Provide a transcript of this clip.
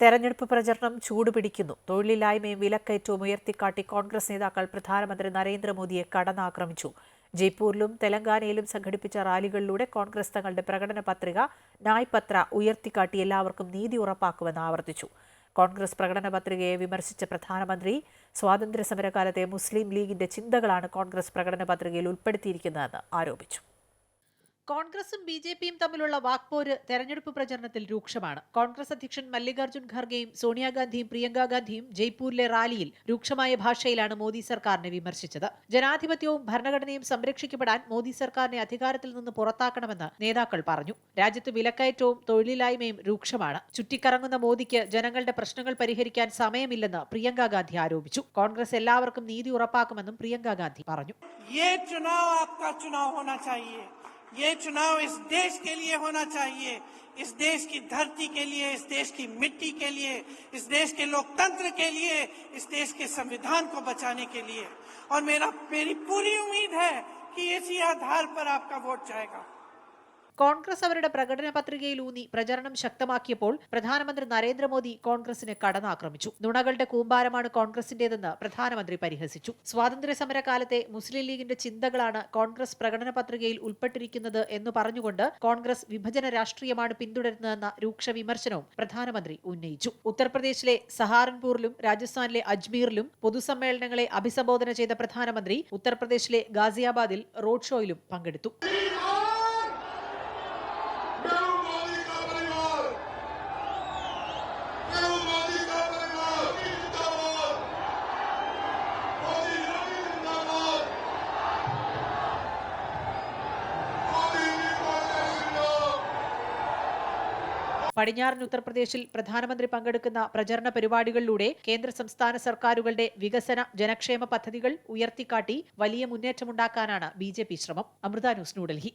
തെരഞ്ഞെടുപ്പ് പ്രചരണം ചൂടുപിടിക്കുന്നു തൊഴിലില്ലായ്മയും വിലക്കയറ്റവും ഉയർത്തിക്കാട്ടി കോൺഗ്രസ് നേതാക്കൾ പ്രധാനമന്ത്രി നരേന്ദ്രമോദിയെ കടന്നാക്രമിച്ചു. ജയ്പൂരിലും തെലങ്കാനയിലും സംഘടിപ്പിച്ച റാലികളിലൂടെ കോൺഗ്രസ് തങ്ങളുടെ പ്രകടന പത്രിക നായ് പത്ര ഉയർത്തിക്കാട്ടി എല്ലാവർക്കും നീതി ഉറപ്പാക്കുമെന്ന് ആവർത്തിച്ചു. കോൺഗ്രസ് പ്രകടന പത്രികയെ വിമർശിച്ച പ്രധാനമന്ത്രി സ്വാതന്ത്ര്യ സമരകാലത്തെ മുസ്ലിം ലീഗിന്റെ ചിന്തകളാണ് കോൺഗ്രസ് പ്രകടന പത്രികയിൽ ഉൾപ്പെടുത്തിയിരിക്കുന്നതെന്ന് ആരോപിച്ചു. കോൺഗ്രസും ബി ജെ പിയും തമ്മിലുള്ള വാക്പോര് തെരഞ്ഞെടുപ്പ് പ്രചരണത്തിൽ രൂക്ഷമാണ്. കോൺഗ്രസ് അധ്യക്ഷൻ മല്ലികാർജുൻ ഖർഗെയും സോണിയാഗാന്ധിയും പ്രിയങ്ക ഗാന്ധിയും ജയ്പൂരിലെ റാലിയിൽ രൂക്ഷമായ ഭാഷയിലാണ് മോദി സർക്കാരിനെ വിമർശിച്ചത്. ജനാധിപത്യവും ഭരണഘടനയും സംരക്ഷിക്കപ്പെടാൻ മോദി സർക്കാരിനെ അധികാരത്തിൽ നിന്ന് പുറത്താക്കണമെന്ന് നേതാക്കൾ പറഞ്ഞു. രാജ്യത്ത് വിലക്കയറ്റവും തൊഴിലില്ലായ്മയും രൂക്ഷമാണ്. ചുറ്റിക്കറങ്ങുന്ന മോദിക്ക് ജനങ്ങളുടെ പ്രശ്നങ്ങൾ പരിഹരിക്കാൻ സമയമില്ലെന്ന് പ്രിയങ്ക ഗാന്ധി ആരോപിച്ചു. കോൺഗ്രസ് എല്ലാവർക്കും നീതി ഉറപ്പാക്കുമെന്നും പ്രിയങ്ക ഗാന്ധി പറഞ്ഞു. ये चुनाव इस देश के लिए होना चाहिए। इस देश की धरती के लिए, इस देश की मिट्टी के लिए, इस देश के लोकतंत्र के लिए, इस देश के संविधान को बचाने के लिए। और मेरा, मेरी पूरी उम्मीद है कि इसी आधार पर आपका वोट जाएगा। കോൺഗ്രസ് അവരുടെ പ്രകടന പത്രികയിലൂന്നി പ്രചരണം ശക്തമാക്കിയപ്പോൾ പ്രധാനമന്ത്രി നരേന്ദ്രമോദി കോൺഗ്രസിനെ കടന്നാക്രമിച്ചു. നുണകളുടെ കൂമ്പാരമാണ് കോൺഗ്രസിന്റേതെന്ന് പ്രധാനമന്ത്രി പരിഹസിച്ചു. സ്വാതന്ത്ര്യ സമരകാലത്തെ മുസ്ലിം ലീഗിന്റെ ചിന്തകളാണ് കോൺഗ്രസ് പ്രകടന പത്രികയിൽ ഉൾപ്പെട്ടിരിക്കുന്നത് എന്ന് പറഞ്ഞുകൊണ്ട് കോൺഗ്രസ് വിഭജന രാഷ്ട്രീയമാണ് പിന്തുടരുന്നതെന്ന രൂക്ഷ വിമർശനവും പ്രധാനമന്ത്രി ഉന്നയിച്ചു. ഉത്തർപ്രദേശിലെ സഹാറൻപൂരിലും രാജസ്ഥാനിലെ അജ്മീറിലും പൊതുസമ്മേളനങ്ങളെ അഭിസംബോധന ചെയ്ത പ്രധാനമന്ത്രി ഉത്തർപ്രദേശിലെ ഗാസിയാബാദിൽ റോഡ് ഷോയിലും പങ്കെടുത്തു. പടിഞ്ഞാറൻ ഉത്തർപ്രദേശിൽ പ്രധാനമന്ത്രി പങ്കെടുക്കുന്ന പ്രചരണ പരിപാടികളിലൂടെ കേന്ദ്ര സംസ്ഥാന സർക്കാരുകളുടെ വികസന ജനക്ഷേമ പദ്ധതികൾ ഉയർത്തിക്കാട്ടി വലിയ മുന്നേറ്റമുണ്ടാക്കാനാണ് ബി ജെ പി ശ്രമം. അമൃത ന്യൂസ് ന്യൂഡൽഹി.